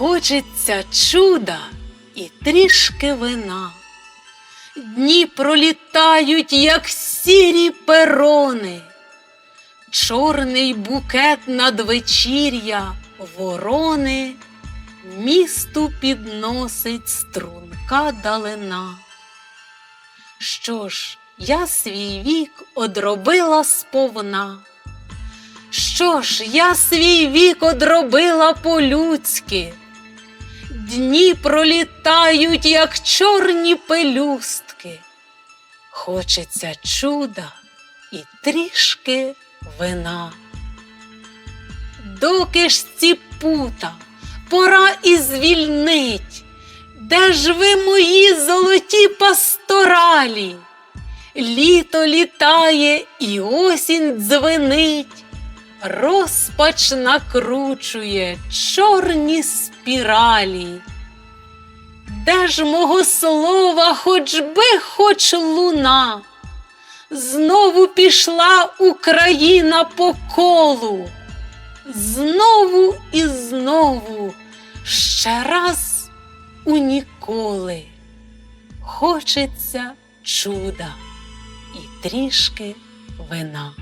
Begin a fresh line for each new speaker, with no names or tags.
Хочеться чуда і трішки вина. Дні пролітають, як сірі перони, чорний букет надвечір'я ворони, місту підносить струнка далина. Що ж, я свій вік одробила сповна. Що ж, я свій вік одробила по-людськи. Дні пролітають, як чорні пелюстки. Хочеться чуда і трішки вина. Доки ж ці пута, пора і звільнить, де ж ви мої золоті пасторалі? Літо літає і осінь дзвенить, розпач накручує чорні спіралі. Де ж мого слова, хоч би хоч луна, знову пішла Україна по колу, знову і знову, ще раз у ніколи. Хочеться чуда і трішки вина.